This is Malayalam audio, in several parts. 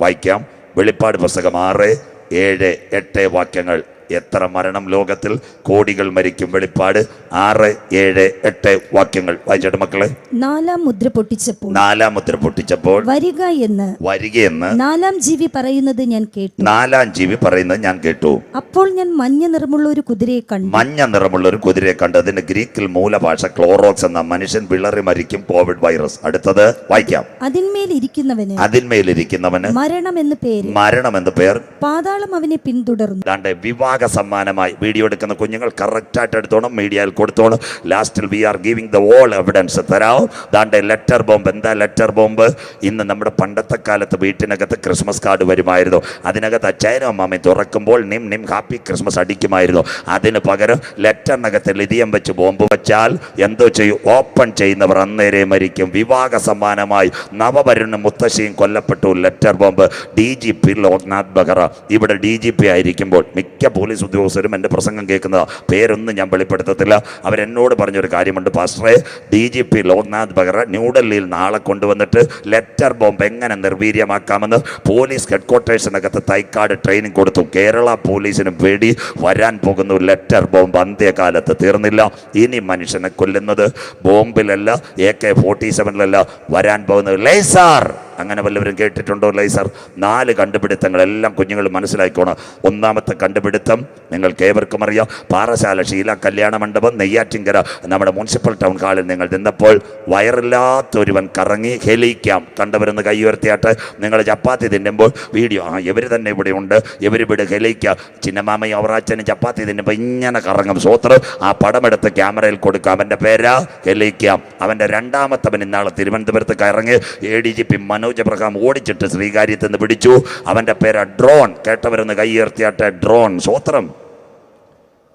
വായിക്കാം. വെളിപ്പാട് പുസ്തകം ആറ് ഏഴ് എട്ട് വാക്യങ്ങൾ. എത്ര മരണം ലോകത്തിൽ കോടികൾ മരിക്കും വെളിപ്പാട്? ആറ് ഏഴ് എട്ട് വാക്യങ്ങൾ. വായിച്ചോട്ടെ മക്കളെ. നാലാം മുദ്ര പൊട്ടിച്ചപ്പോൾ നാലാം മുദ്ര പൊട്ടിച്ചപ്പോൾ വരിക എന്ന് വരികയെന്ന് നാലാം ജീവി പറയുന്നത് ഞാൻ കേട്ടു. നാലാം ജീവി പറയുന്നത് ഞാൻ കേട്ടു. അപ്പോൾ ഞാൻ മഞ്ഞ നിറമുള്ള ഒരു കുതിരയെ കണ്ടു. മഞ്ഞ നിറമുള്ള ഒരു കുതിരയെ കണ്ടു. അതിന്റെ ഗ്രീക്കിൽ മൂലഭാഷ ക്ലോറോക്സ് എന്ന മനുഷ്യൻ വിളറി മരിക്കും കോവിഡ് വൈറസ്. അടുത്തത് വായിക്കാം. അതിന്മേൽ ഇരിക്കുന്നവന് അതിന്മേലിരിക്കുന്നവന് മരണം എന്ന് പേര്. മരണം എന്ന് പേർ. പാതാളം അവനെ പിന്തുടർന്നു. ദാണ്ടെ വിവാഹ സമ്മാനമായി വീഡിയോ എടുക്കുന്ന കുഞ്ഞുങ്ങൾ കറക്റ്റായിട്ട് എടുത്തോണം മീഡിയയിൽ കൊടുത്തോണം. ലാസ്റ്റിൽ we are giving the all evidence തരാവും? ദാണ്ട് ലെറ്റർ ബോംബ് എന്താ ലെറ്റർ ബോംബ് ഇന്ന് നമ്മുടെ പണ്ടത്തെ കാലത്ത് വീട്ടിനകത്ത് ക്രിസ്മസ് കാർഡ് വരുമായിരുന്നു. അതിനകത്ത് അച്ചായനും അമ്മാമയും തുറക്കുമ്പോൾ നിം നിം ഹാപ്പി ക്രിസ്മസ് അടിക്കുമായിരുന്നു. അതിന് പകരം ലെറ്ററിനകത്ത് ലിതിയം വെച്ച് ബോംബ് വെച്ചാൽ എന്തോ ചെയ്യും? ഓപ്പൺ ചെയ്യുന്നവർ അന്നേരെ മരിക്കും. വിവാഹ സമ്മാനമായി നവവരുണ മുത്തശ്ശിയും കൊല്ലപ്പെട്ടു. Letter bomb D G P Loknath Behera ഇവിടെ ഡി ജി പി ആയിരിക്കുമ്പോൾ മിക്ക പോലീസ് ഉദ്യോഗസ്ഥരും എന്റെ പ്രസംഗം കേൾക്കുന്ന പേരൊന്നും ഞാൻ വെളിപ്പെടുത്തത്തില്ല. അവരെന്നോട് പറഞ്ഞൊരു കാര്യമുണ്ട് പാസ്റ്ററെ. D G P Loknath Behera ന്യൂഡൽഹിയിൽ നാളെ കൊണ്ടുവന്നിട്ട് ലെറ്റർ ബോംബ് എങ്ങനെ നിർവീര്യമാക്കാമെന്ന് പോലീസ് ഹെഡ്ക്വാർട്ടേഴ്സിനകത്ത് തൈക്കാട് ട്രെയിനിങ് കൊടുത്തു. കേരള പോലീസിന് വേണ്ടി വരാൻ പോകുന്നു ലെറ്റർ ബോംബ് അന്ത്യകാലത്ത് തീർന്നില്ല. ഇനി മനുഷ്യനെ കൊല്ലുന്നത് ബോംബിലല്ല എ കെ ഫോർട്ടി സെവനിലല്ല വരാൻ പോകുന്നത്. ലേസാർ! അങ്ങനെ വല്ലവരും കേട്ടിട്ടുണ്ടോ ലൈസർ നാല് കണ്ടുപിടുത്തങ്ങൾ എല്ലാം കുഞ്ഞുങ്ങൾ മനസ്സിലാക്കിക്കോണം. ഒന്നാമത്തെ കണ്ടുപിടുത്തം നിങ്ങൾക്ക് ഏവർക്കും അറിയാം. പാറശാല ശീല കല്യാണ മണ്ഡപം നെയ്യാറ്റിങ്കര നമ്മുടെ മുനിസിപ്പൽ ടൗൺ ഹാളിൽ നിങ്ങൾ നിന്നപ്പോൾ വയറില്ലാത്തൊരുവൻ കറങ്ങി ഹെലിക്കാം കണ്ടവരൊന്ന് കൈ ഉയർത്തിയാട്ട്. നിങ്ങൾ ചപ്പാത്തി തിന്നുമ്പോൾ വീഡിയോ ആ ഇവർ തന്നെ ഇവിടെ ഉണ്ട്. ഇവർ ഇവിടെ ഹെലിക്കാം ചിന്നമാമയും അവറാച്ചനും ചപ്പാത്തി തിന്നുമ്പോൾ ഇങ്ങനെ കറങ്ങും. സോത്ര ആ പടമെടുത്ത് ക്യാമറയിൽ കൊടുക്കാം. അവന്റെ പേരാ ഹെലിക്കാം അവന്റെ രണ്ടാമത്തവൻ ഇന്നാളെ തിരുവനന്തപുരത്ത് കറങ്ങി A D G P Manoj Abraham ഓടിച്ചിട്ട് ശ്രീകാര്യത്തിൽ പിടിച്ചു. അവന്റെ പേര് ഡ്രോൺ. കേട്ടവരെന്ന് കൈയേർത്തിയാട്ടെ ഡ്രോൺ. സ്വോത്രം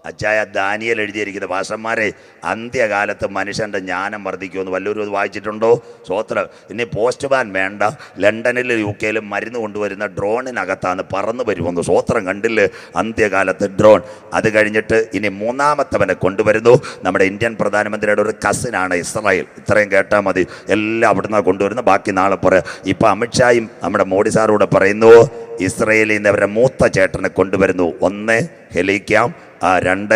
അച്ചായ ദാനിയൽ എഴുതിയിരിക്കുന്ന ഭാഷന്മാരെ അന്ത്യകാലത്ത് മനുഷ്യന്റെ ജ്ഞാനം വർദ്ധിക്കുമെന്ന് വല്ലൊരു അത് വായിച്ചിട്ടുണ്ടോ? സ്വോത്രം ഇനി പോസ്റ്റ്മാൻ വേണ്ട. ലണ്ടനിലും യു കെയിലും മരുന്ന് കൊണ്ടുവരുന്ന ഡ്രോണിനകത്താണ് പറന്നു വരുമെന്ന് സ്വോത്രം കണ്ടില്ല? അന്ത്യകാലത്ത് ഡ്രോൺ. അത് കഴിഞ്ഞിട്ട് ഇനി മൂന്നാമത്തവനെ കൊണ്ടുവരുന്നു. നമ്മുടെ ഇന്ത്യൻ പ്രധാനമന്ത്രിയുടെ ഒരു കസിനാണ് ഇസ്രായേൽ. ഇത്രയും കേട്ടാൽ മതി. എല്ലാം അവിടുന്ന് കൊണ്ടുവരുന്നു. ബാക്കി നാളെ പറയാം. ഇപ്പം അമിത്ഷായും നമ്മുടെ മോഡി സാറൂടെ പറയുന്നു ഇസ്രയേലിൽ നിന്ന് അവരുടെ മൂത്ത ചേട്ടനെ കൊണ്ടുവരുന്നു. ഒന്ന് ഹെലിക്കാം രണ്ട്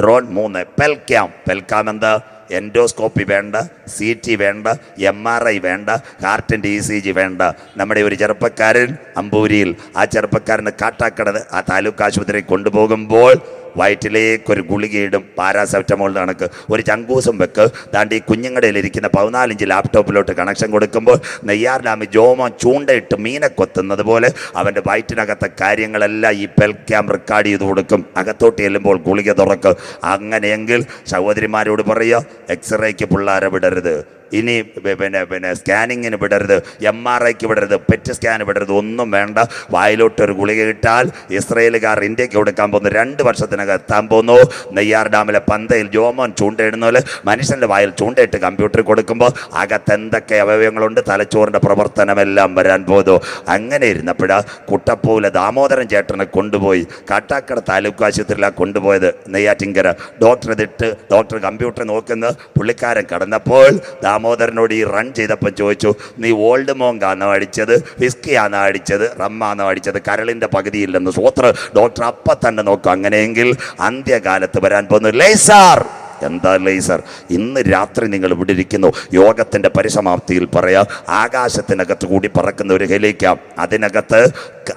ഡ്രോൺ മൂന്ന്. പെൽക്യാം പെൽക്കാം എന്താ? എൻഡോസ്കോപ്പി വേണ്ട സി ടി വേണ്ട എം ആർ ഐ വേണ്ട ഹാർട്ടിന്റെ ഇ സി ജി വേണ്ട. നമ്മുടെ ഒരു ചെറുപ്പക്കാരൻ അമ്പൂരിയിൽ ആ ചെറുപ്പക്കാരന് കാട്ടാക്കടത് ആ താലൂക്ക് ആശുപത്രി കൊണ്ടുപോകുമ്പോൾ വയറ്റിലേക്ക് ഒരു ഗുളികയിടും പാരാസെറ്റമോൾ കണക്ക് ഒരു ചങ്കൂസും വെക്ക്. ദാണ്ട് ഈ കുഞ്ഞുങ്ങടയിലിരിക്കുന്ന പതിനാലിഞ്ച് ലാപ്ടോപ്പിലോട്ട് കണക്ഷൻ കൊടുക്കുമ്പോൾ നെയ്യാറിലാമി ജോമോ ചൂണ്ടയിട്ട് മീനെ കൊത്തുന്നത് പോലെ അവന്റെ വയറ്റിനകത്തെ കാര്യങ്ങളെല്ലാം ഈ പെൽക്യാം റെക്കോർഡ് ചെയ്ത് കൊടുക്കും. അകത്തോട്ട് ചെല്ലുമ്പോൾ ഗുളിക തുറക്കും. അങ്ങനെയെങ്കിൽ സഹോദരിമാരോട് പറയുക എക്സ്റേക്ക് പിള്ളേരെ വിടരുത്. ഇനി പിന്നെ പിന്നെ സ്കാനിങ്ങിന് വിടരുത് എം ആർ ഐക്ക് വിടരുത് പെറ്റ് സ്കാൻ വിടരുത് ഒന്നും വേണ്ട. വായിലോട്ട് ഒരു ഗുളിക ഇട്ടാൽ ഇസ്രയേലുകാർ ഇന്ത്യയ്ക്ക് കൊടുക്കാൻ പോകുന്നു. രണ്ട് വർഷത്തിനകം എത്താൻ പോകുന്നു. നെയ്യാർ ഡാമിലെ പന്തയിൽ ജോമോൻ ചൂണ്ടയിടുന്ന പോലെ മനുഷ്യന്റെ വായിൽ ചൂണ്ടയിട്ട് കമ്പ്യൂട്ടറിൽ കൊടുക്കുമ്പോൾ അകത്ത് എന്തൊക്കെ അവയവങ്ങളുണ്ട് തലച്ചോറിന്റെ പ്രവർത്തനമെല്ലാം വരാൻ പോകുന്നു. അങ്ങനെ ഇരുന്നപ്പോഴാ കുട്ടപ്പൂവിലെ ദാമോദരൻ ചേട്ടനെ കൊണ്ടുപോയി കാട്ടാക്കട താലൂക്ക് ആശുപത്രിയിലാണ് കൊണ്ടുപോയത് നെയ്യാറ്റിങ്കര ഡോക്ടർ ഇതിട്ട് ഡോക്ടർ കമ്പ്യൂട്ടർ നോക്കുന്ന. പുള്ളിക്കാരൻ കടന്നപ്പോൾ ദാമോദരനോട് ഈ റൺ ചെയ്തപ്പോൾ ചോദിച്ചു നീ ഓൾഡ് മോങ്കാണോ അടിച്ചത്? വിസ്കിയാണോ അടിച്ചത്? റമ്മാണോ അടിച്ചത്? കരളിന്റെ പകുതിയില്ലെന്ന് സ്വോത്ര ഡോക്ടർ അപ്പം തന്നെ നോക്കും അങ്ങനെയെങ്കിൽ അന്ത്യകാലത്ത് വരാൻ പോകുന്നു ലേസാർ. എന്താ ലേസർ? ഇന്ന് രാത്രി നിങ്ങൾ ഇവിടെ ഇരിക്കുന്നു. യോഗത്തിന്റെ പരിസമാപ്തിയിൽ പറയാം. ആകാശത്തിനകത്ത് കൂടി പറക്കുന്ന ഒരു ഹെലിക്കാം അതിനകത്ത്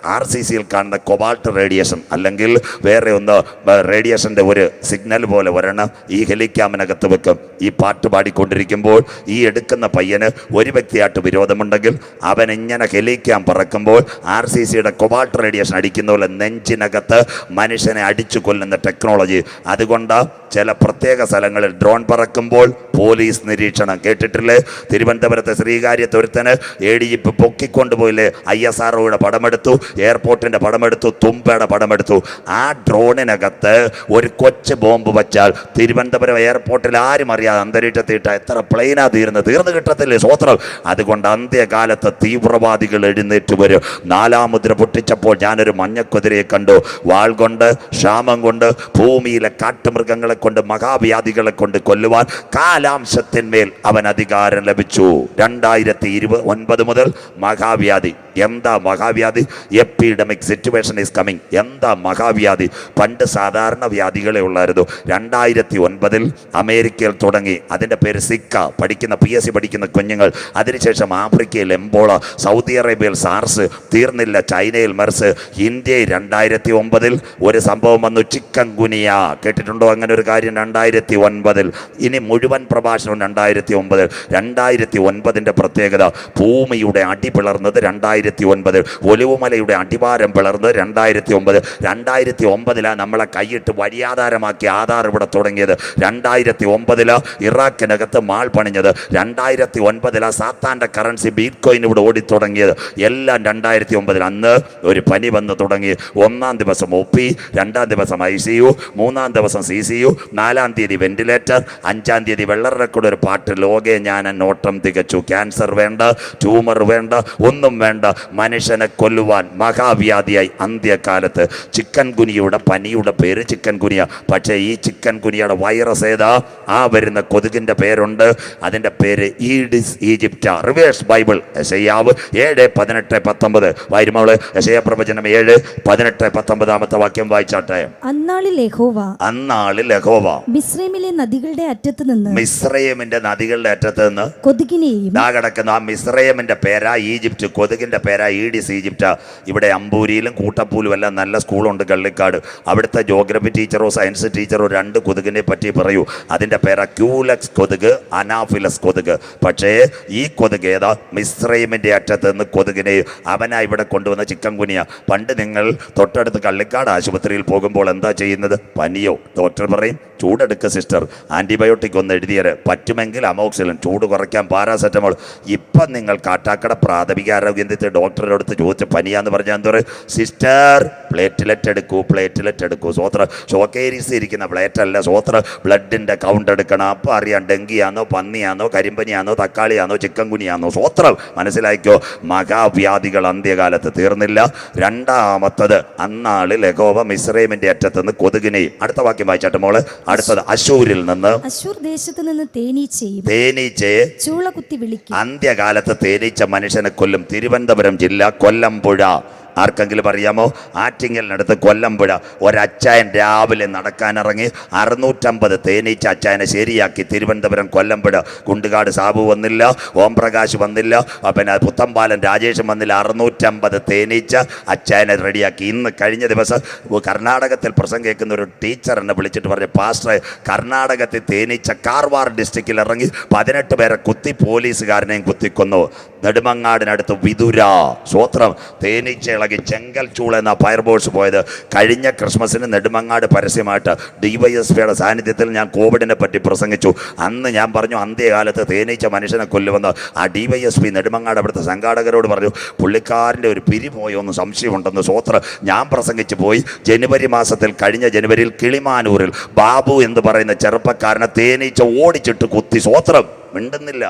ആർ സി സിയിൽ കാണുന്ന കൊബാൾട്ട് റേഡിയേഷൻ അല്ലെങ്കിൽ വേറെ ഒന്ന് റേഡിയേഷന്റെ ഒരു സിഗ്നൽ പോലെ ഒരെണ്ണം ഈ ഹെലിക്യാമിനകത്ത് വെക്കും. ഈ പാട്ട് പാടിക്കൊണ്ടിരിക്കുമ്പോൾ ഈ എടുക്കുന്ന പയ്യന് ഒരു വ്യക്തിയായിട്ട് വിരോധമുണ്ടെങ്കിൽ അവൻ ഇങ്ങനെ ഹെലിക്യാം പറക്കുമ്പോൾ ആർ സി സിയുടെ കൊബാൾട്ട് റേഡിയേഷൻ അടിക്കുന്ന പോലെ നെഞ്ചിനകത്ത് മനുഷ്യനെ അടിച്ചു കൊല്ലുന്ന ടെക്നോളജി. അതുകൊണ്ട് ചില പ്രത്യേക സ്ഥലങ്ങളിൽ ഡ്രോൺ പറക്കുമ്പോൾ പോലീസ് നിരീക്ഷണം കേട്ടിട്ടില്ലേ? തിരുവനന്തപുരത്തെ ശ്രീകാര്യത്തൊരുത്തന് എ ഡി ജി പൊക്കിക്കൊണ്ടുപോയില്ലേ? ഐ എസ് ആർ പടമെടുത്തു. എയർപോർട്ടിന്റെ പടമെടുത്തു തുമ്പയുടെ പടമെടുത്തു. ആ ഡ്രോണിനകത്ത് ഒരു കൊച്ചു ബോംബ് വച്ചാൽ തിരുവനന്തപുരം എയർപോർട്ടിൽ ആരും അറിയാതെ അന്തരീക്ഷത്തിട്ട എത്ര പ്ലെയിനാ തീർന്ന് തീർന്നു കിട്ടത്തില്ലേ സ്വോത്രം? അതുകൊണ്ട് അന്ത്യകാലത്ത് തീവ്രവാദികൾ എഴുന്നേറ്റ് വരും. നാലാം മുദ്ര പൊട്ടിച്ചപ്പോൾ ഞാനൊരു മഞ്ഞക്കുതിരയെ കണ്ടു. വാൾ കൊണ്ട് ക്ഷാമം കൊണ്ട് ഭൂമിയിലെ കാട്ടുമൃഗങ്ങളെ കൊണ്ട് മഹാവ്യാധികളെ കൊണ്ട് കൊല്ലുവാൻ കാലാംശത്തിന്മേൽ അവൻ അധികാരം ലഭിച്ചു. രണ്ടായിരത്തി ഇരുപത് ഒൻപത് മുതൽ മഹാവ്യാധി. എന്താ മഹാവ്യാധി? എപ്പിഡമിക് സിറ്റുവേഷൻ ഈസ് കമ്മിങ് എന്താ മഹാവ്യാധി? പണ്ട് സാധാരണ വ്യാധികളെ ഉള്ളായിരുന്നു. രണ്ടായിരത്തി ഒൻപതിൽ അമേരിക്കയിൽ തുടങ്ങി. അതിന്റെ പേര് സിക്ക. പഠിക്കുന്ന പി എസ് സി പഠിക്കുന്ന കുഞ്ഞുങ്ങൾ. അതിനുശേഷം ആഫ്രിക്കയിൽ എംബോള സൗദി അറേബ്യയിൽ സാർസ് തീർന്നില്ല ചൈനയിൽ മെർസ് ഇന്ത്യയിൽ രണ്ടായിരത്തി ഒമ്പതിൽ ഒരു സംഭവം വന്നു. ചിക്കൻ ഗുനിയ കേട്ടിട്ടുണ്ടോ? അങ്ങനെ ഒരു കാര്യം രണ്ടായിരത്തി ഒൻപതിൽ ഇനി മുഴുവൻ പ്രഭാഷണവും രണ്ടായിരത്തി ഒമ്പതിൽ രണ്ടായിരത്തി ഒൻപതിന്റെ പ്രത്യേകത ഭൂമിയുടെ അടി പിളർന്നത് രണ്ടായിരത്തി ഒൻപതിൽ ഒലിവുമലയുടെ അടിവാരം പിളർന്ന് രണ്ടായിരത്തി ഒമ്പത് രണ്ടായിരത്തി ഒമ്പതിലാണ് നമ്മളെ കൈയിട്ട് വഴിയാധാരമാക്കി ആധാർ ഇവിടെ തുടങ്ങിയത്. രണ്ടായിരത്തി ഒമ്പതിൽ ഇറാഖിനകത്ത് മാൾ പണിഞ്ഞത്. രണ്ടായിരത്തി ഒൻപതിലാണ് സാത്താന്റെ കറൻസി ബീറ്റ് കോയിൻ ഇവിടെ ഓടിത്തുടങ്ങിയത് എല്ലാം രണ്ടായിരത്തി ഒമ്പതിൽ അന്ന് ഒരു പനി വന്ന് തുടങ്ങി. ഒന്നാം ദിവസം ഒ പി രണ്ടാം ദിവസം ഐ സി യു മൂന്നാം ദിവസം സി സി യു നാലാം തീയതി വെന്റിലേറ്റർ അഞ്ചാം തീയതി വെള്ളറക്കൂടെ കൂടെ ഒരു പാട്ട് ലോകെ ഞാൻ നോട്ടം തികച്ചു. ക്യാൻസർ വേണ്ട ട്യൂമർ വേണ്ട ഒന്നും വേണ്ട. മനുഷ്യനെ കൊല്ലുവാൻ മഹാവ്യാധിയായി അന്ത്യകാലത്ത് ചിക്കൻ ഗുനിയുടെ പനിയുടെ പേര് ചിക്കൻ ഗുനിയ. പക്ഷേ ഈ ചിക്കൻ ഗുനിയുടെ വൈറസ് ഏതാ? ആ വരുന്ന കൊതുകിന്റെ പേരുണ്ട്. അതിന്റെ പേര് ഈഡിസ് ഈജിപ്റ്റ. റിവേഴ്സ് ബൈബിൾ എസയ്യാവ് ഏഴ് പതിനെട്ട് പത്തൊമ്പത്. വായിരുമോൾ എസയ പ്രവചനം ഏഴ് പതിനെട്ട് പത്തൊമ്പതാമത്തെ വാക്യം വായിച്ചാട്ടെ. അന്നാളിൽ യഹോവ. അന്നാളിൽ ലഹോവ മിസ്രൈമിലെ നദികളുടെ അറ്റത്ത് നിന്ന് മിശ്രയമിന്റെ നദികളുടെ അറ്റത്ത് നിന്ന് കൊതുകിനെയും ആ കിടക്കുന്ന. ആ മിശ്രയമിന്റെ പേരാ ഈജിപ്റ്റ് കൊതുകിന്റെ പേരാ ഈഡിസ് ഈജിപ്റ്റ്. ഇവിടെ അമ്പൂരിയിലും കൂട്ടപ്പൂലും എല്ലാം നല്ല സ്കൂളുണ്ട് കള്ളിക്കാട്. അവിടുത്തെ ജോഗ്രഫി ടീച്ചറോ സയൻസ് ടീച്ചറോ രണ്ട് കൊതുകിനെ പറ്റി പറയൂ. അതിന്റെ പേരാ ക്യൂലക്സ് കൊതുക് അനാഫിലസ് കൊതുക്. പക്ഷേ ഈ കൊതുക് ഏതാ? മിശ്രയമിന്റെ അറ്റത്ത് നിന്ന് കൊതുകിനെ അവനാ ഇവിടെ കൊണ്ടുവന്ന ചിക്കൻ കുനിയ പണ്ട് നിങ്ങൾ തൊട്ടടുത്ത് കള്ളിക്കാട് ആശുപത്രിയിൽ പോകുമ്പോൾ എന്താ ചെയ്യുന്നത്? പനിയോ? ഡോക്ടർ പറയും ചൂടെടുക്ക സിസ്റ്റർ. ആന്റിബയോട്ടിക് ഒന്ന് എഴുതിയത് പറ്റുമെങ്കിൽ അമോക്സിലിൻ ചൂട് കുറയ്ക്കാൻ പാരാസെറ്റമോൾ. ഇപ്പം നിങ്ങൾ കാട്ടാക്കട പ്രാഥമിക ആരോഗ്യ കേന്ദ്രത്തിൽ ഡോക്ടറുടെ അടുത്ത് ചോദിച്ച പനിയാന്ന് പറഞ്ഞാൽ എന്താ പറയുക സിസ്റ്റർ പ്ലേറ്റ്ലെറ്റ് എടുക്കൂ പ്ലേറ്റ്ലെറ്റ് എടുക്കൂ സ്വോത്ര ഷോക്കേരീസ് ഇരിക്കുന്ന പ്ലേറ്റ് അല്ല സ്വോത്ര ബ്ലഡിന്റെ കൗണ്ട് എടുക്കണം. അപ്പോൾ അറിയാം ഡെങ്കിയാണോ പന്നിയാണോ കരിമ്പനിയാണോ തക്കാളിയാണോ ചിക്കൻ കുനിയാണോ സോത്രം. മനസ്സിലാക്കിയോ മഹാവ്യാധികൾ അന്ത്യകാലത്ത് തീർന്നില്ല. രണ്ടാമത്തത് അന്നാളിൽ ലഗോവ മിസ്രൈമിന്റെ അറ്റത്തുനിന്ന് കൊതുകിനെയും അടുത്ത വാക്യം വായിച്ചാട്ടെ മോൾ. അടുത്തത് അശൂരിൽ നിന്ന് അശൂർ ദേശത്ത് നിന്ന് തേനീച്ചയും തേനീച്ചയെ ചൂള കുത്തി വിളിക്കും. അന്ത്യകാലത്ത് തേനീച്ച മനുഷ്യനെ കൊല്ലും തിരുവനന്തപുരം ജില്ല കൊല്ലമ്പുഴ ആർക്കെങ്കിലും അറിയാമോ? ആറ്റിങ്ങലിനടുത്ത് കൊല്ലമ്പുഴ ഒരച്ചായൻ രാവിലെ നടക്കാനിറങ്ങി അറുന്നൂറ്റമ്പത് തേനീച്ച അച്ചായനെ ശരിയാക്കി തിരുവനന്തപുരം കൊല്ലമ്പുഴ കുണ്ടുകാട് സാബു വന്നില്ല ഓംപ്രകാശ് വന്നില്ല പിന്നെ പുത്തമ്പാലൻ രാജേഷും വന്നില്ല. അറുന്നൂറ്റമ്പത് തേനീച്ച അച്ചായനെ റെഡിയാക്കി. ഇന്ന് കഴിഞ്ഞ ദിവസം കർണാടകത്തിൽ പ്രസംഗം കേൾക്കുന്ന ഒരു ടീച്ചർ എന്നെ വിളിച്ചിട്ട് പറഞ്ഞു പാസ്റ്റർ കർണാടകത്തിൽ തേനീച്ച കാർവാർ ഡിസ്ട്രിക്റ്റിൽ ഇറങ്ങി പതിനെട്ട് പേരെ കുത്തി പോലീസുകാരനെയും കുത്തിക്കൊന്നു. നെടുമങ്ങാടിനടുത്ത് വിതുര സ്വോത്രം തേനീച്ച ഇളകി ചെങ്കൽ ചൂള എന്ന ഫയർ ഫയർബോഴ്സ് പോയത്. കഴിഞ്ഞ ക്രിസ്മസിന് നെടുമങ്ങാട് പരസ്യമായിട്ട് ഡിവൈഎസ്പിയുടെ സാന്നിധ്യത്തിൽ ഞാൻ കോവിഡിനെ പറ്റി പ്രസംഗിച്ചു. അന്ന് ഞാൻ പറഞ്ഞു അന്ത്യകാലത്ത് തേനീച്ച മനുഷ്യനെ കൊല്ലുമെന്ന്. ആ ഡിവൈഎസ്പി നെടുമങ്ങാട് അവിടുത്തെ സംഘാടകരോട് പറഞ്ഞു പുള്ളിക്കാരന്റെ ഒരു പിരി പോയോ എന്ന് സംശയമുണ്ടെന്ന് സ്വോത്ര ഞാൻ പ്രസംഗിച്ചു പോയി. ജനുവരി മാസത്തിൽ കഴിഞ്ഞ ജനുവരിയിൽ കിളിമാനൂരിൽ ബാബു എന്ന് പറയുന്ന ചെറുപ്പക്കാരനെ തേനീച്ച ഓടിച്ചിട്ട് കുത്തി. സ്വോത്രം മിണ്ടുന്നില്ല.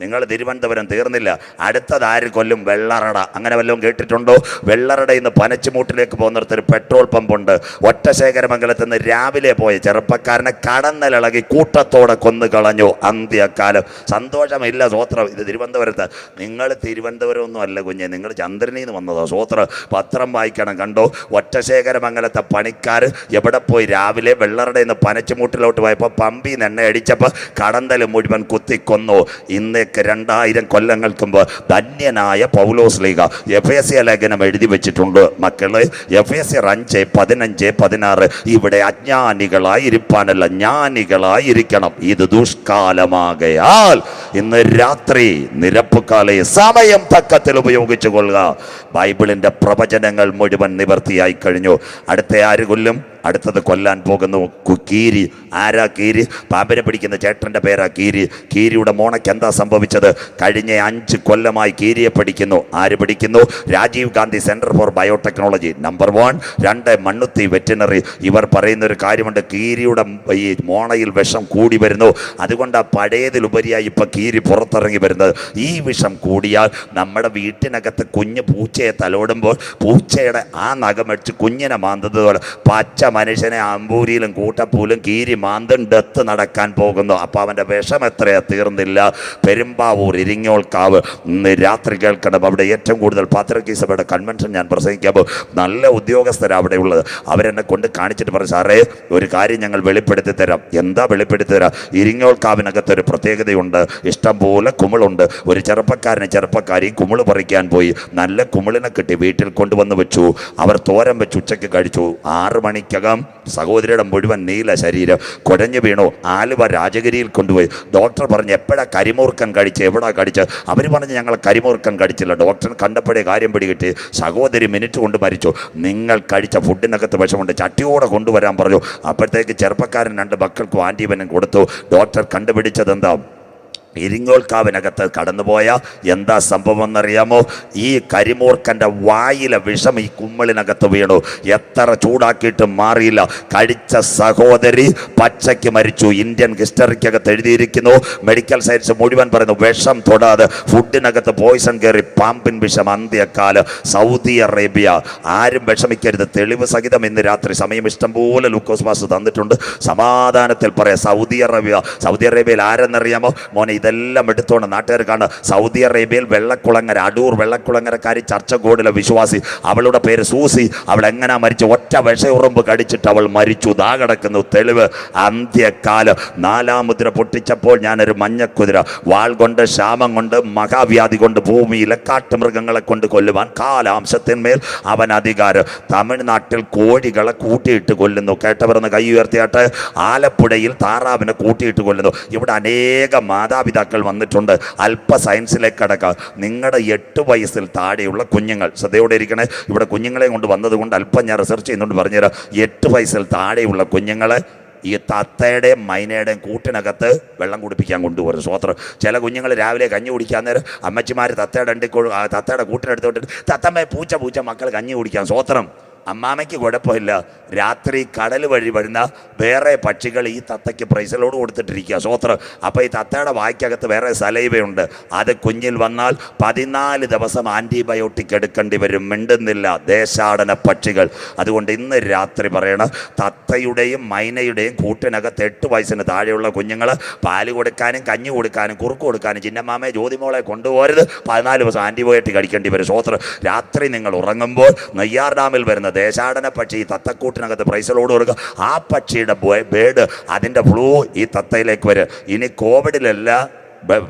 നിങ്ങൾ തിരുവനന്തപുരം തീർന്നില്ല. അടുത്തത് ആര് കൊല്ലും? വെള്ളറട. അങ്ങനെ വല്ലതും കേട്ടിട്ടുണ്ടോ? വെള്ളറട ഇന്ന് പനച്ചുമൂട്ടിലേക്ക് പോകുന്നിടത്തൊരു പെട്രോൾ പമ്പുണ്ട്. ഒറ്റശേഖരമംഗലത്ത് നിന്ന് രാവിലെ പോയ ചെറുപ്പക്കാരനെ കടന്നലിളകി കൂട്ടത്തോടെ കൊന്നു കളഞ്ഞു അന്ത്യക്കാലം സന്തോഷമില്ല സ്വോത്രം ഇത് തിരുവനന്തപുരത്ത്. നിങ്ങൾ തിരുവനന്തപുരം ഒന്നും അല്ല കുഞ്ഞെ. നിങ്ങൾ ചന്ദ്രനിൽ നിന്ന് വന്നതോ സ്വോത്രം പത്രം വായിക്കണം കണ്ടോ? ഒറ്റശേഖരമംഗലത്തെ പണിക്കാർ എവിടെ പോയി? രാവിലെ വെള്ളറടയിൽ നിന്ന് പനച്ചുമൂട്ടിലോട്ട് പോയപ്പോൾ പമ്പി എണ്ണ അടിച്ചപ്പോൾ കടന്തൽ മുഴുവൻ കുത്തിക്കൊന്നു. ഇന്നേക്ക് രണ്ടായിരം കൊല്ലങ്ങൾക്ക് മുമ്പ് ധന്യനായ പൗലോസ് ലീഗ. എഫ് എസ് എ ലേഖനം എഴുതി വെച്ചിട്ടുണ്ട് മക്കളെ. എഫ് എസ് എ അഞ്ച് പതിനഞ്ച് പതിനാറ്. ഇവിടെ അജ്ഞാനികളായിരിക്കാനല്ല ജ്ഞാനികളായിരിക്കണം. ഇത് ദുഷ്കാലമാകയാൽ ഇന്ന് രാത്രി നിരപ്പുകാലെ സമയം തക്കത്തിൽ ഉപയോഗിച്ചു കൊള്ളുക ബൈബിളിന്റെ പ്രവചനങ്ങൾ മുഴുവൻ നിവർത്തിയായി കഴിഞ്ഞു. അടുത്ത ആര് കൊല്ലും? അടുത്തത് കൊല്ലാൻ പോകുന്നു കീരി. ആരാ കീരി? പാമ്പിനെ പിടിക്കുന്ന ചേട്ടന്റെ പേരാ കീരി. കീരിയുടെ മോണയ്ക്ക് എന്താ സംഭവിച്ചത്? കഴിഞ്ഞ അഞ്ച് കൊല്ലമായി കീരിയെ പഠിക്കുന്നു ആര് പഠിക്കുന്നു Rajiv Gandhi Centre for Biotechnology number one. രണ്ട് മണ്ണുത്തി വെറ്റിനറി. ഇവർ പറയുന്ന ഒരു കാര്യമുണ്ട്. കീരിയുടെ ഈ മോണയിൽ വിഷം കൂടി വരുന്നു. അതുകൊണ്ട് ആ പഴയതിലുപരിയായി ഇപ്പം കീരി പുറത്തിറങ്ങി വരുന്നത്. ഈ വിഷം കൂടിയാൽ നമ്മുടെ വീട്ടിനകത്ത് കുഞ്ഞ് പൂച്ചയെ തലോടുമ്പോൾ പൂച്ചയുടെ ആ നഖമടിച്ച് കുഞ്ഞിനെ മാന്തുന്നത് പോലെ പച്ച മനുഷ്യനെ അമ്പൂരിയിലും കൂട്ടപ്പൂലും കീരി മാന്തൻ ഡെത്ത് നടക്കാൻ പോകുന്നു. അപ്പോൾ അവന്റെ വിഷം എത്രയാ? തീർന്നില്ല. പെരുമ്പാവൂർ ഇരിങ്ങോൾക്കാവ് രാത്രി കേൾക്കണം. അവിടെ ഏറ്റവും കൂടുതൽ പാത്രക്കീസഭയുടെ കൺവെൻഷൻ ഞാൻ പ്രസംഗിക്കുമ്പോൾ നല്ല ഉദ്യോഗസ്ഥരാണ് അവിടെ ഉള്ളത്. അവരെന്നെ കൊണ്ട് കാണിച്ചിട്ട് പറഞ്ഞു സാറേ ഒരു കാര്യം ഞങ്ങൾ വെളിപ്പെടുത്തി തരാം. എന്താ വെളിപ്പെടുത്തി തരാം? ഇരിങ്ങോൾക്കാവിനകത്ത് ഒരു പ്രത്യേകതയുണ്ട്. ഇഷ്ടംപോലെ കുമിളുണ്ട്. ഒരു ചെറുപ്പക്കാരന് ചെറുപ്പക്കാരി കുമിൾ പറിക്കാൻ പോയി. നല്ല കുമിളിനെ കിട്ടി. വീട്ടിൽ കൊണ്ടുവന്ന് വെച്ചു. അവർ തോരം വെച്ച് ഉച്ചയ്ക്ക് കഴിച്ചു. ആറ് മണിക്കകം സഹോദരിയുടെ മുഴുവൻ നീല ശരീരം കുഴഞ്ഞു വീണു. ആലുവ രാജഗിരിയിൽ കൊണ്ടുപോയി. ഡോക്ടർ പറഞ്ഞു എപ്പോഴാ കരിമൂർക്കൻ കഴിച്ച് എവിടെ കടിച്ച്? അവർ പറഞ്ഞു ഞങ്ങൾ കരിമൂർക്കൻ കഴിച്ചില്ല ഡോക്ടർ കണ്ടപ്പോഴേ കാര്യം പിടികിട്ടി. സഹോദരി മിനിറ്റ് കൊണ്ട് മരിച്ചു. നിങ്ങൾ കഴിച്ച ഫുഡിനകത്ത് വിഷമുണ്ട്. ചട്ടിയോടെ കൊണ്ടുവരാൻ പറഞ്ഞു. അപ്പോഴത്തേക്ക് ചെറുപ്പക്കാരൻ രണ്ട് മക്കൾക്കും ആന്റീവനും കൊടുത്തു. ഡോക്ടർ കണ്ടുപിടിച്ചത് എന്താ ഇരിങ്ങോൾക്കാവിനകത്ത് കടന്നുപോയ എന്താ സംഭവം എന്നറിയാമോ ഈ കരിമൂർക്കന്റെ വായിലെ വിഷം ഈ കുമ്മളിനകത്ത് വീണു. എത്ര ചൂടാക്കിയിട്ട് മാറിയില്ല. കഴിച്ച സഹോദരി പച്ചയ്ക്ക് മരിച്ചു. ഇന്ത്യൻ ഹിസ്റ്ററിക്കകത്ത് എഴുതിയിരിക്കുന്നു. മെഡിക്കൽ സയൻസ് മുഴുവൻ പറയുന്നു വിഷം തൊടാതെ ഫുഡിനകത്ത് പോയിസൺ കയറി പാമ്പിൻ വിഷം അന്ത്യക്കാൽ സൗദി അറേബ്യ. ആരും വിഷമിക്കരുത്. തെളിവ് സഹിതം ഇന്ന് രാത്രി സമയം ഇഷ്ടംപോലെ ലൂക്കോസ് മാസ് തന്നിട്ടുണ്ട്. സമാധാനത്തിൽ പറയാം സൗദി അറേബ്യ സൗദി അറേബ്യയിൽ ആരെന്നറിയാമോ? മോനെ ഇതെല്ലാം എടുത്തോണ്ട് നാട്ടുകാർ കാണുക സൗദി അറേബ്യയിൽ വെള്ളക്കുളങ്ങര അടൂർ വെള്ളക്കുളങ്ങരക്കാരി ചർച്ചകോടിലെ വിശ്വാസി. അവളുടെ പേര് സൂസി. അവൾ എങ്ങനാ മരിച്ചു? ഒറ്റ വിഷയുറുമ്പ് കടിച്ചിട്ട് അവൾ മരിച്ചു. ദാ കിടക്കുന്നു. തെളിവ്. അന്ത്യക്കാലം നാലാം മുദ്ര പൊട്ടിച്ചപ്പോൾ ഞാനൊരു മഞ്ഞക്കുതിര. വാൾ കൊണ്ട് ക്ഷാമം കൊണ്ട് മഹാവ്യാധി കൊണ്ട് ഭൂമിയിലെ കാട്ടുമൃഗങ്ങളെ കൊണ്ട് കൊല്ലുവാൻ കാലാംശത്തിന്മേൽ അവൻ അധികാരം. തമിഴ്നാട്ടിൽ കോഴികളെ കൂട്ടിയിട്ട് കൊല്ലുന്നു. കേട്ടവരെന്ന് കൈ ഉയർത്തിയാട്ട്? ആലപ്പുഴയിൽ താറാവിനെ കൂട്ടിയിട്ട് കൊല്ലുന്നു. ഇവിടെ അനേക മാതാപിതാക്കൾ വന്നിട്ടുണ്ട്. അല്പ സയൻസിലേക്ക് അടക്കാം നിങ്ങളുടെ എട്ട് വയസ്സിൽ താഴെയുള്ള കുഞ്ഞുങ്ങൾ ശ്രദ്ധയോടെ ഇരിക്കണേ. ഇവിടെ കുഞ്ഞുങ്ങളെ കൊണ്ട് വന്നതുകൊണ്ട് അല്പം ഞാൻ റിസർച്ച് ചെയ്യുന്നുണ്ട് പറഞ്ഞുതരാം. എട്ട് വയസ്സിൽ താഴെയുള്ള കുഞ്ഞുങ്ങളെ ഈ തത്തയുടെയും മൈനയുടെയും കൂട്ടിനകത്ത് വെള്ളം കുടിപ്പിക്കാൻ കൊണ്ടുപോകും സ്വോത്രം ചില കുഞ്ഞുങ്ങൾ രാവിലെ കഞ്ഞി കുടിക്കാൻ നേരം അമ്മച്ചിമാർ തത്തയുടെ അണ്ടി കൊ- ആ തത്തയുടെ കൂട്ടിനെടുത്തോട്ട് തത്തമ്മയെ പൂച്ച പൂച്ച മക്കൾ കഞ്ഞി കുടിക്കാൻ. സ്വോത്രം അമ്മാമയ്ക്ക് കുഴപ്പമില്ല. രാത്രി കടൽ വഴി വരുന്ന വേറെ പക്ഷികൾ ഈ തത്തയ്ക്ക് പ്രൈസലോട് കൊടുത്തിട്ടിരിക്കുക. സ്വോത്രം അപ്പോൾ ഈ തത്തയുടെ വായ്ക്കകത്ത് വേറെ സലൈവയുണ്ട്. അത് കുഞ്ഞിൽ വന്നാൽ പതിനാല് ദിവസം ആന്റിബയോട്ടിക് എടുക്കേണ്ടി വരും. മിണ്ടുന്നില്ല. ദേശാടന പക്ഷികൾ. അതുകൊണ്ട് ഇന്ന് രാത്രി പറയണം തത്തയുടെയും മൈനയുടെയും കൂട്ടിനകത്ത് എട്ട് വയസ്സിന് താഴെയുള്ള കുഞ്ഞുങ്ങൾ പാൽ കൊടുക്കാനും കഞ്ഞി കൊടുക്കാനും കുറുക്ക് കൊടുക്കാനും ചിന്നമ്മാമയെ ജ്യോതിമോളെ കൊണ്ടുപോകരുത്. പതിനാല് ദിവസം ആന്റിബയോട്ടിക് അടിക്കേണ്ടി വരും. സ്വോത്രം രാത്രി നിങ്ങൾ ഉറങ്ങുമ്പോൾ നെയ്യാർ ഡാമിൽ വരുന്ന ദേശാടന പക്ഷി ഈ തത്തക്കൂട്ടിനകത്ത് പ്രൈസലോട് കൊടുക്കുക. ആ പക്ഷിയുടെ ബേഡ് അതിന്റെ ഫ്ലൂ ഈ തത്തയിലേക്ക് വരും. ഇനി കോവിഡിലല്ല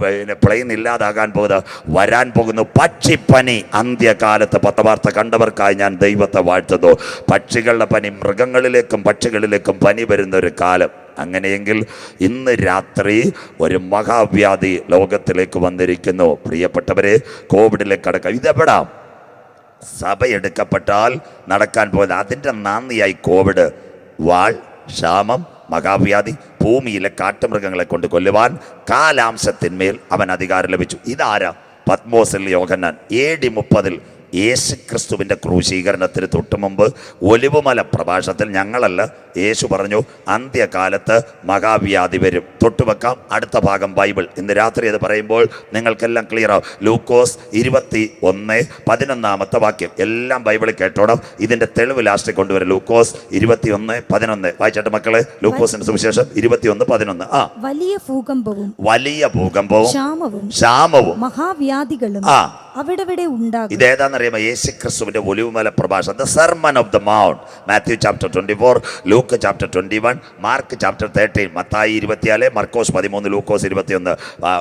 പിന്നെ പ്ലെയിൻ ഇല്ലാതാകാൻ പോകുന്നത്. വരാൻ പോകുന്നു പക്ഷിപ്പനി. അന്ത്യകാലത്ത് പത്രവാർത്ത കണ്ടവർക്കായി ഞാൻ ദൈവത്തെ വാഴ്ത്തുന്നു. പക്ഷികളുടെ പനി മൃഗങ്ങളിലേക്കും പക്ഷികളിലേക്കും പനി വരുന്ന ഒരു കാലം. അങ്ങനെയെങ്കിൽ ഇന്ന് രാത്രി ഒരു മഹാവ്യാധി ലോകത്തിലേക്ക് വന്നിരിക്കുന്നു. പ്രിയപ്പെട്ടവരെ കോവിഡിലേക്ക് കടക്കാം. ഇതെവിടാം? സഭ എടുക്കപ്പെട്ടാൽ നടക്കാൻ പോകുന്നത് അതിന്റെ നാന്ദിയായി കോവിഡ് വാൾ ക്ഷാമം മഹാവ്യാധി ഭൂമിയിലെ കാട്ടുമൃഗങ്ങളെ കൊണ്ട് കൊല്ലുവാൻ കാലാംശത്തിന്മേൽ അവൻ അധികാരം ലഭിച്ചു. ഇതാരാ? പത്മോസിൽ യോഹന്നാൻ. എ ഡി മുപ്പതിൽ യേശു ക്രിസ്തുവിന്റെ ക്രൂശീകരണത്തിന് തൊട്ട് മുമ്പ് ഒലിവുമല പ്രഭാഷണത്തിൽ ഞങ്ങളല്ല. യേശു പറഞ്ഞു അന്ത്യകാലത്ത് മഹാവ്യാധി വരും. തൊട്ടുവെക്കാം അടുത്ത ഭാഗം ബൈബിൾ. ഇന്ന് രാത്രി അത് പറയുമ്പോൾ നിങ്ങൾക്കെല്ലാം ക്ലിയർ ആവും. ലൂക്കോസ് ഇരുപത്തി ഒന്ന് പതിനൊന്നാമത്തെ വാക്യം. എല്ലാം ബൈബിളിൽ കേട്ടോണം. ഇതിന്റെ തെളിവ് ലാസ്റ്റിൽ കൊണ്ടുവരും. ലൂക്കോസ് ഇരുപത്തി ഒന്ന് പതിനൊന്ന്. വായിച്ചേട്ടെ മക്കളെ. ലൂക്കോസിന്റെ സുവിശേഷം ഇരുപത്തി ഒന്ന് പതിനൊന്ന്. ആ. വലിയ ഭൂകമ്പവും വലിയ ഭൂകമ്പവും ക്ഷാമവും ക്ഷാമവും മഹാവ്യാധികളും ആ. അവിടെവിടെ ഉണ്ടാകും? ഇതേതാണെന്നറിയാമോ? യേശു ക്രിസ്തുവിന്റെ ഒലിവുമല പ്രഭാഷണം the Sermon of the Mount Matthew chapter twenty four Luke chapter twenty one Mark chapter thirteen Mathai ഇരുപത്തിയാൽ മർക്കോസ് പതിമൂന്ന് ലൂക്കോസ് ഇരുപത്തിയൊന്ന്.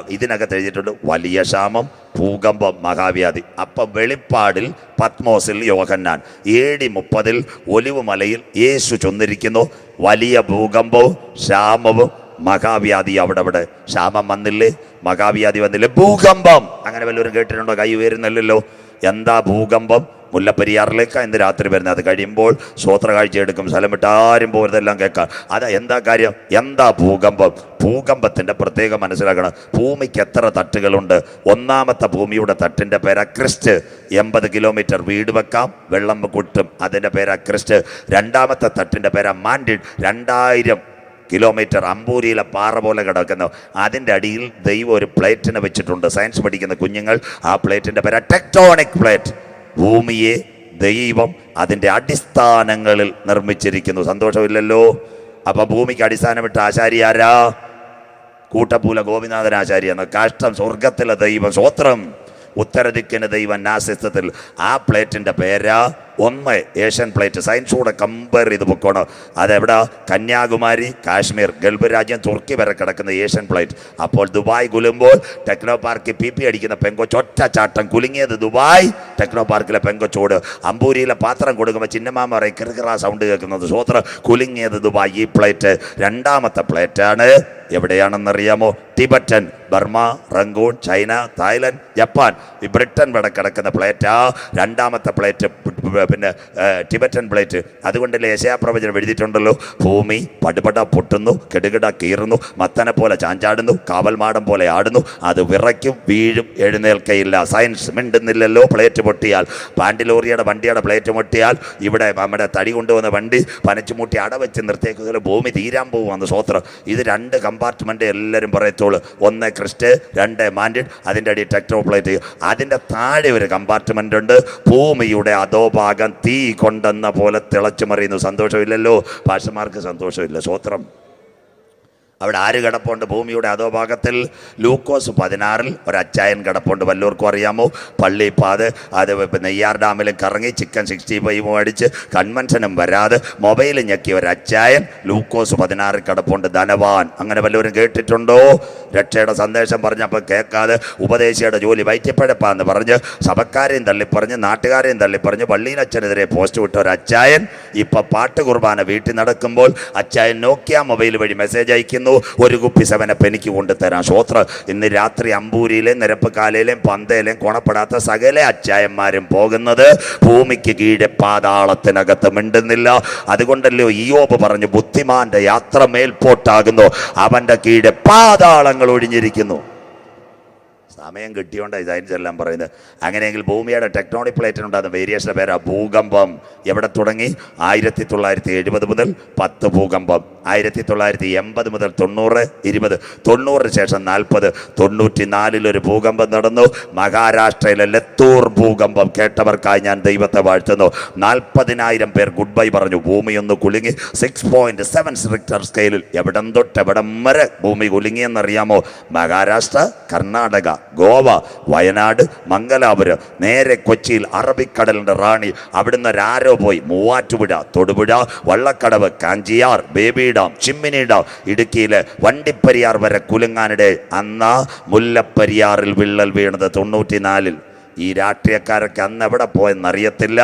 ഇതിനകത്ത് എഴുതിയിട്ടുണ്ട് വലിയ ക്ഷാമം ഭൂകമ്പം മഹാവ്യാധി. അപ്പം വെളിപ്പാടിൽ പത്മോസിൽ യോഹന്നാൻ. എ ഡി മുപ്പതിൽ ഒലിവുമലയിൽ യേശു ചൊന്നിരിക്കുന്നു. വലിയ ഭൂകമ്പവും ക്ഷാമവും മഹാവ്യാധി അവിടെ അവിടെ. ക്ഷാമം വന്നില്ലേ? മഹാവ്യാധി വന്നില്ലേ? ഭൂകമ്പം. അങ്ങനെ വല്ലവരും കേട്ടിട്ടുണ്ടോ? കൈ ഉയരുന്നില്ലല്ലോ. എന്താ ഭൂകമ്പം? മുല്ലപ്പെരിയാറിലേക്ക് ഇന്ന് രാത്രി വരുന്നത്. അത് കഴിയുമ്പോൾ സ്വോത്ര കാഴ്ച എടുക്കും സ്ഥലം വിട്ട് ആരും പോരുതെല്ലാം കേൾക്കാം. അതാ എന്താ കാര്യം? എന്താ ഭൂകമ്പം? ഭൂകമ്പത്തിന്റെ പ്രത്യേകം മനസ്സിലാക്കണം. ഭൂമിക്ക് എത്ര തട്ടുകളുണ്ട്? ഒന്നാമത്തെ ഭൂമിയുടെ തട്ടിന്റെ പേര് ക്രിസ്റ്റ്. എൺപത് കിലോമീറ്റർ വീട് വെക്കാം വെള്ളം കൊട്ടും. അതിന്റെ പേര് ക്രിസ്റ്റ്. രണ്ടാമത്തെ തട്ടിന്റെ പേര് മാൻഡിഡ് രണ്ടായിരം കിലോമീറ്റർ അമ്പൂരിയിലെ പാറ പോലെ കിടക്കുന്നു. അതിന്റെ അടിയിൽ ദൈവം ഒരു പ്ലേറ്റിനെ വെച്ചിട്ടുണ്ട്. സയൻസ് പഠിക്കുന്ന കുഞ്ഞുങ്ങൾ ആ പ്ലേറ്റിന്റെ പേര് ടെക്ടോണിക് പ്ലേറ്റ് ഭൂമിയെ ദൈവം അതിന്റെ അടിസ്ഥാനങ്ങളിൽ നിർമ്മിച്ചിരിക്കുന്നു. സന്തോഷമില്ലല്ലോ? അപ്പൊ ഭൂമിക്ക് അടിസ്ഥാനമിട്ട ആശാരി ആരാ? കൂട്ടപ്പൂല ഗോപിനാഥൻ ആചാര്യ എന്ന കാഷ്ടം സ്വർഗത്തിലെ ദൈവം. സ്വോത്രം ഉത്തരദിക്കിന് ദൈവം നാസിത്വത്തിൽ ആ പ്ലേറ്റിന്റെ പേരാ ഒന്ന് ഏഷ്യൻ പ്ലേറ്റ് സയൻസോടെ കമ്പയർ ചെയ്ത് പൊക്കോണം. അതെവിടെ? കന്യാകുമാരി കാശ്മീർ. ഗൾഫ് രാജ്യം തുർക്കി വരെ കിടക്കുന്ന ഏഷ്യൻ പ്ലേറ്റ്. അപ്പോൾ ദുബായ് കുലുമ്പോൾ ടെക്നോ പാർക്കിൽ പി പി അടിക്കുന്ന പെങ്കൊച്ച് ഒറ്റ ചാട്ടം കുലുങ്ങിയത് ദുബായ്. ടെക്നോ പാർക്കിലെ പെങ്കൊച്ചോട് അമ്പൂരിയിലെ പാത്രം കൊടുക്കുമ്പോൾ ചിന്നമാമ പറയും കിറുകിറ സൗണ്ട് കേൾക്കുന്നത് സോത്ര കുലുങ്ങിയത് ദുബായ്. ഈ പ്ലേറ്റ് രണ്ടാമത്തെ പ്ലേറ്റാണ്. എവിടെയാണെന്നറിയാമോ? Tibetan Burma Rangoon China Thailand Japan. ഈ ബ്രിട്ടൻ വടെ കിടക്കുന്ന പ്ലേറ്റാ. രണ്ടാമത്തെ പ്ലേറ്റ് പിന്നെ ടിബറ്റൻ പ്ലേറ്റ്. അതുകൊണ്ടല്ലേ യശയാപ്രവചനം എഴുതിയിട്ടുണ്ടല്ലോ? ഭൂമി പടുപട പൊട്ടുന്നു കെടുകിട കീറുന്നു മത്തനെ പോലെ ചാഞ്ചാടുന്നു കാവൽമാടം പോലെ ആടുന്നു. അത് വിറയ്ക്കും വീഴും എഴുന്നേൽക്കയില്ല. Science മിണ്ടുന്നില്ലല്ലോ plate പൊട്ടിയാൽ. പാൻഡിലോറിയുടെ വണ്ടിയുടെ പ്ലേറ്റ് പൊട്ടിയാൽ ഇവിടെ നമ്മുടെ തടി കൊണ്ടുവന്ന വണ്ടി പനച്ചുമൂട്ടി അടവെച്ച് നിർത്തിയേക്കുന്നതിൽ ഭൂമി തീരാൻ പോകും പോകുമെന്ന് സ്വോത്രം ഇത് രണ്ട് കമ്പാർട്ട്മെന്റ് എല്ലാവരും പറയത്തുള്ളൂ ഒന്ന് ക്രിസ്റ്റ് രണ്ട് മാൻഡിഡ് അതിന്റെ അടി ടെക്ടോ പ്ലേറ്റ് അതിന്റെ താഴെ ഒരു കമ്പാർട്ട്മെന്റ് ഉണ്ട്. ഭൂമിയുടെ അധോഭാഗം തീ കൊണ്ടെന്ന പോലെ തിളച്ചു മറിയുന്നു സന്തോഷമില്ലല്ലോ? ഭാഷമാർക്ക് സന്തോഷമില്ല. സ്വോത്രം അവിടെ ആര് കിടപ്പുണ്ട്? ഭൂമിയുടെ അധോഭാഗത്തിൽ ലൂക്കോസ് പതിനാറിൽ ഒരച്ചായൻ കിടപ്പുണ്ട്. വല്ലവർക്കും അറിയാമോ? പള്ളിപ്പാത് അത് നെയ്യാർ ഡാമിലും കറങ്ങി ചിക്കൻ സിക്സ്റ്റി ഫൈവും അടിച്ച് കൺവെൻഷനും വരാതെ മൊബൈൽ ഞെക്കിയ ഒരച്ചായൻ ലൂക്കോസ് പതിനാറിൽ കിടപ്പുണ്ട്. ധനവാൻ. അങ്ങനെ വല്ലവരും കേട്ടിട്ടുണ്ടോ? രക്ഷയുടെ സന്ദേശം പറഞ്ഞപ്പോൾ കേൾക്കാതെ ഉപദേശിയുടെ ജോലി വൈറ്റിപ്പഴപ്പാന്ന് പറഞ്ഞ് സഭക്കാരെയും തള്ളിപ്പറഞ്ഞ് നാട്ടുകാരെയും തള്ളിപ്പറഞ്ഞ് പള്ളിയിലച്ഛനെതിരെ പോസ്റ്റ് വിട്ട ഒരു അച്ചായൻ ഇപ്പൊ പാട്ട് കുർബാന വീട്ടിൽ നടക്കുമ്പോൾ അച്ചായൻ നോക്കിയ മൊബൈൽ വഴി മെസ്സേജ് അയക്കുന്നു. ഒരു കുപ്പി സെവനപ്പ് എനിക്ക് കൊണ്ടുതരാം. ശ്രോത്ര ഇന്ന് രാത്രി അമ്പൂരിയിലെ നിരപ്പക്കാലയിലെയും പന്തയിലെയും കുണപ്പെടാത്ത സകല അച്ചായന്മാരും പോകുന്നത് ഭൂമിക്ക് കീഴെ പാതാളത്തിനകത്ത് മിണ്ടുന്നില്ല. അതുകൊണ്ടല്ലോ ഇയോബ് പറഞ്ഞു ബുദ്ധിമാന്റെ യാത്ര മേൽപോട്ടാകുന്നു. അവന്റെ കീഴെ പാതാളങ്ങൾ ഒഴിഞ്ഞിരിക്കുന്നു. സമയം കിട്ടിയോണ്ടാണ് സയൻസ് എല്ലാം പറയുന്നത്. അങ്ങനെയെങ്കിൽ ഭൂമിയുടെ ടെക്ടോണിക് പ്ലേറ്റിനുണ്ടാകുന്ന വേരിയേഷന്റെ പേരാ ഭൂകമ്പം. എവിടെ തുടങ്ങി? ആയിരത്തി തൊള്ളായിരത്തി എഴുപത് മുതൽ പത്ത് ഭൂകമ്പം. ആയിരത്തി തൊള്ളായിരത്തി എൺപത് മുതൽ തൊണ്ണൂറ് ഇരുപത്. തൊണ്ണൂറിന് ശേഷം നാൽപ്പത്. തൊണ്ണൂറ്റി നാലിലൊരു ഭൂകമ്പം നടന്നു. മഹാരാഷ്ട്രയിലെ ലത്തൂർ ഭൂകമ്പം കേട്ടവർക്കായി ഞാൻ ദൈവത്തെ വാഴ്ത്തുന്നു. നാൽപ്പതിനായിരം പേർ ഗുഡ് ബൈ പറഞ്ഞു. ഭൂമി ഒന്ന് കുലുങ്ങി സിക്സ് പോയിന്റ് സെവൻ റിക്ടർ സ്കെയിലിൽ എവിടം തൊട്ട് എവിടം വരെ ഭൂമി കുലുങ്ങിയെന്നറിയാമോ? മഹാരാഷ്ട്ര കർണാടക ഗോവ വയനാട് മംഗലാപുരം നേരെ കൊച്ചിയിൽ അറബിക്കടലിന്റെ റാണി. അവിടുന്ന് ഒരാരോ പോയി. Muvattupuzha Thodupuzha Vallakkadavu Kanchiyar baby dam Chimmini dam ഇടുക്കിയിലെ വണ്ടിപ്പെരിയാർ വരെ കുലുങ്ങാനിടെ. അന്നാ മുല്ലപ്പരിയാറിൽ വിള്ളൽ വീണത് തൊണ്ണൂറ്റിനാലിൽ. ഈ രാഷ്ട്രീയക്കാരൊക്കെ അന്ന് എവിടെ പോയെന്നറിയത്തില്ല.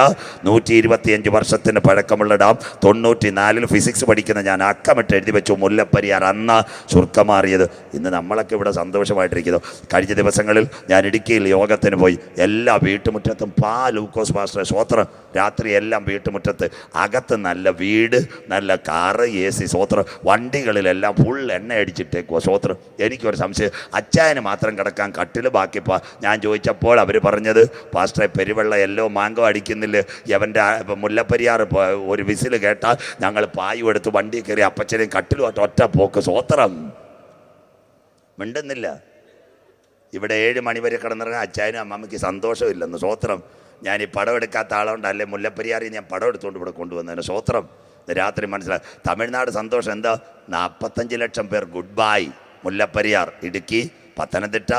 നൂറ്റി ഇരുപത്തിയഞ്ച് വർഷത്തിന് പഴക്കമുള്ള ഡാം തൊണ്ണൂറ്റി നാലിൽ ഫിസിക്സ് പഠിക്കുന്ന ഞാൻ അക്കമിട്ട് എഴുതി വെച്ചു മുല്ലപ്പെരിയാർ അന്ന് ചുർക്കമാറിയത് ഇന്ന് നമ്മളൊക്കെ ഇവിടെ സന്തോഷമായിട്ടിരിക്കുന്നു. കഴിഞ്ഞ ദിവസങ്ങളിൽ ഞാൻ ഇടുക്കിയിൽ യോഗത്തിന് പോയി. എല്ലാ വീട്ടുമുറ്റത്തും പാ ലൂക്കോസ് മാസ്റ്റർ സ്വോത്രം രാത്രി എല്ലാം വീട്ടുമുറ്റത്ത്. അകത്ത് നല്ല വീട് നല്ല കാറ് എ സി സ്വോത്രം വണ്ടികളിലെല്ലാം ഫുൾ എണ്ണ അടിച്ചിട്ടേക്കുവാ സ്വോത്രം എനിക്കൊരു സംശയം. അച്ചായന് മാത്രം കിടക്കാൻ കട്ടിൽ ബാക്കിപ്പോൾ ഞാൻ ചോദിച്ചപ്പോൾ അവർ പറഞ്ഞത് പാസ്റ്ററെ പെരുവെള്ള എല്ലോ മാങ്കോ അടിക്കുന്നില്ല? യവന്റെ മുല്ലപ്പെരിയാർ ഒരു വിസിൽ കേട്ടാൽ ഞങ്ങൾ പായും എടുത്ത് വണ്ടി കയറി അപ്പച്ചനെയും കട്ടിലുമായിട്ട് ഒറ്റ പോക്ക് സ്വോത്രം മിണ്ടുന്നില്ല. ഇവിടെ ഏഴ് മണിവരെ കിടന്നിറങ്ങാൻ അച്ചായനും അമ്മമ്മയ്ക്ക് സന്തോഷമില്ലെന്ന് സ്വോത്രം ഞാൻ ഈ പടം എടുക്കാത്ത ആളുകൊണ്ട് അല്ലെ മുല്ലപ്പെരിയാറിൽ ഞാൻ പടം എടുത്തുകൊണ്ട് ഇവിടെ കൊണ്ടുവന്നതിന് സ്വോത്രം രാത്രി മനസ്സിലായി തമിഴ്നാട് സന്തോഷം എന്താ? നാൽപ്പത്തഞ്ച് ലക്ഷം പേർ good bye Mullaperiyar Idukki. Pathanamthitta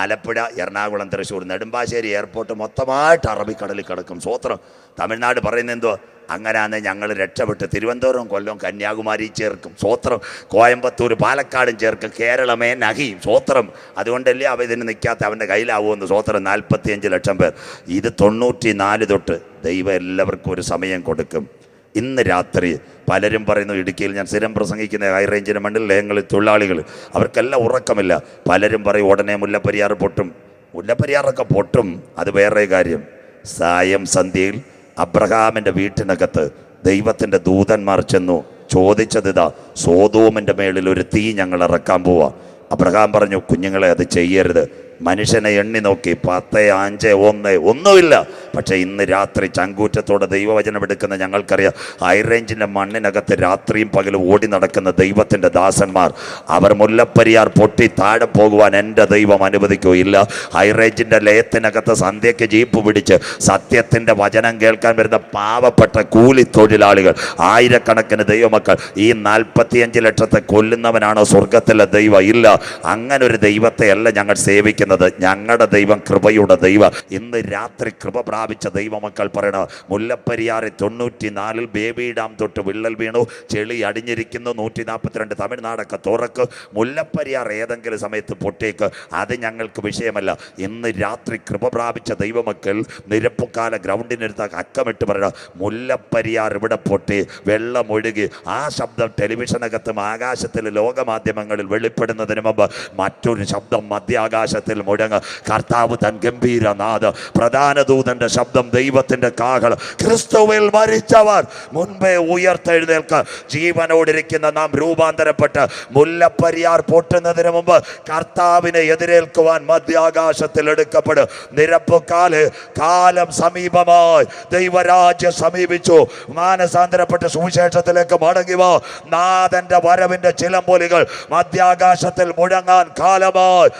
Alappuzha Ernakulam Thrissur Nedumbassery airport മൊത്തമായിട്ട് അറബിക്കടലിൽ കിടക്കും. സ്വോത്രം തമിഴ്നാട് പറയുന്നത് എന്തോ അങ്ങനെയാണ് ഞങ്ങൾ രക്ഷപ്പെട്ട് തിരുവനന്തപുരം കൊല്ലം കന്യാകുമാരി ചേർക്കും. സ്വോത്രം കോയമ്പത്തൂർ പാലക്കാടും ചേർക്കും. കേരളമേ നഹിയും സ്വോത്രം അതുകൊണ്ടല്ലേ അവ ഇതിന് നിൽക്കാത്ത അവന്റെ കയ്യിലാവുമെന്ന് സ്വോത്രം നാൽപ്പത്തിയഞ്ച് ലക്ഷം പേർ. ഇത് തൊണ്ണൂറ്റി നാല് തൊട്ട് ദൈവം എല്ലാവർക്കും ഒരു സമയം കൊടുക്കും. ഇന്ന് രാത്രി പലരും പറയുന്നു ഇടുക്കിയിൽ ഞാൻ സ്ഥിരം പ്രസംഗിക്കുന്ന ഹൈ റേഞ്ചിന് മണ്ണിൽ ലയങ്ങളിൽ തൊഴിലാളികൾ അവർക്കെല്ലാം ഉറക്കമില്ല. പലരും പറയും ഉടനെ മുല്ലപ്പെരിയാർ പൊട്ടും. മുല്ലപ്പെരിയാറൊക്കെ പൊട്ടും അത് വേറെ കാര്യം. സായം സന്ധ്യയിൽ അബ്രഹാമിന്റെ വീട്ടിനകത്ത് ദൈവത്തിന്റെ ദൂതന്മാർ ചെന്നു ചോദിച്ചത് ഇതാ സോതോമിന്റെ മേളിൽ ഒരു തീ ഞങ്ങൾ ഇറക്കാൻ പോവാ. അബ്രഹാം പറഞ്ഞു കുഞ്ഞുങ്ങളെ അത് ചെയ്യരുത്. മനുഷ്യനെ എണ്ണി നോക്കി പത്ത് അഞ്ച് ഒന്ന് ഒന്നുമില്ല. പക്ഷേ ഇന്ന് രാത്രി ചങ്കൂറ്റത്തോടെ ദൈവവചനം എടുക്കുന്ന ഞങ്ങൾക്കറിയാം ഹൈറേഞ്ചിന്റെ മണ്ണിനകത്ത് രാത്രിയും പകലും ഓടി നടക്കുന്ന ദൈവത്തിന്റെ ദാസന്മാർ. അവർ മുല്ലപ്പെരിയാർ പൊട്ടി താഴെ പോകുവാൻ എന്റെ ദൈവം അനുവദിക്കുകയില്ല. ഹൈറേഞ്ചിന്റെ ലയത്തിനകത്ത് സന്ധ്യയ്ക്ക് ജീപ്പ് പിടിച്ച് സത്യത്തിന്റെ വചനം കേൾക്കാൻ വരുന്ന പാവപ്പെട്ട കൂലി തൊഴിലാളികൾ ആയിരക്കണക്കിന് ദൈവമക്കൾ ഈ നാൽപ്പത്തിയഞ്ച് ലക്ഷത്തെ കൊല്ലുന്നവനാണോ സ്വർഗത്തിലെ ദൈവം? ഇല്ല. അങ്ങനെ ഒരു ദൈവത്തെ അല്ല ഞങ്ങൾ സേവിക്കുന്നത്. ഞങ്ങളുടെ ദൈവം കൃപയുടെ ദൈവം. ഇന്ന് രാത്രി കൃപ പ്രാപിച്ച ദൈവമക്കൾ പറയണ മുല്ലപ്പരിയാറി തൊണ്ണൂറ്റി നാലിൽ ബേബി ഡാം തൊട്ട് വിള്ളൽ വീണു ചെളി അടിഞ്ഞിരിക്കുന്നു നൂറ്റി നാൽപ്പത്തിരണ്ട് തമിഴ്നാടൊക്കെ തുറക്ക് മുല്ലപ്പരിയാർ ഏതെങ്കിലും സമയത്ത് പൊട്ടേക്ക് അത് ഞങ്ങൾക്ക് വിഷയമല്ല. ഇന്ന് രാത്രി കൃപ പ്രാപിച്ച ദൈവമക്കൾ നിരപ്പുകാല ഗ്രൗണ്ടിനടുത്ത് അക്കമിട്ട് പറയണം മുല്ലപ്പരിയാർ ഇവിടെ പൊട്ടി വെള്ളമൊഴുകി ആ ശബ്ദം ടെലിവിഷനകത്തും ആകാശത്തിൽ ലോകമാധ്യമങ്ങളിൽ വെളിപ്പെടുന്നതിന് മുമ്പ് മറ്റൊരു ശബ്ദം മധ്യാകാശത്തിൽ മുഴങ്ങ്. കർത്താവ് തൻ ഗംഭീര നാഥ പ്രധാന ദൂതന്റെ ശബ്ദം ദൈവത്തിന്റെ കാഹളം. ക്രിസ്തുവിൽ മരിച്ചവർ മുൻപേ ഉയർത്തെഴുന്നേൽക്ക. ജീവനോടിരിക്കുന്ന നാം രൂപാന്തരപ്പെട്ട് മുല്ലപ്പരിയാർ പൊട്ടുന്നതിന് മുമ്പ് കർത്താവിനെ എതിരേൽക്കുവാൻ മധ്യാകാശത്തിൽ എടുക്കപ്പെടും. നിരപ്പുകാൽ കാലം സമീപമായി. ദൈവരാജ്യം സമീപിച്ചു. മാനസാന്തരപ്പെട്ട് സുവിശേഷത്തിലേക്ക് മടങ്ങി വാ. നാഥന്റെ വരവിന്റെ ചിലമ്പൊലികൾ മധ്യാകാശത്തിൽ മുഴങ്ങാൻ കാലമായി.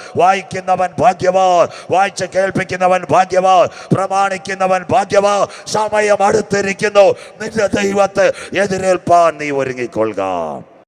വായിക്കുന്നവൻ ഭാഗ്യവാൻ. വായിച്ച് കേൾപ്പിക്കുന്നവൻ ഭാഗ്യവാൻ. പ്രമാണിക്കുന്നവൻ ഭാഗ്യവാൻ. സമയം അടുത്തിരിക്കുന്നു. നിന്റെ ദൈവത്തെ എതിരേൽപ്പാൻ നീ ഒരുങ്ങിക്കൊള്ളുക.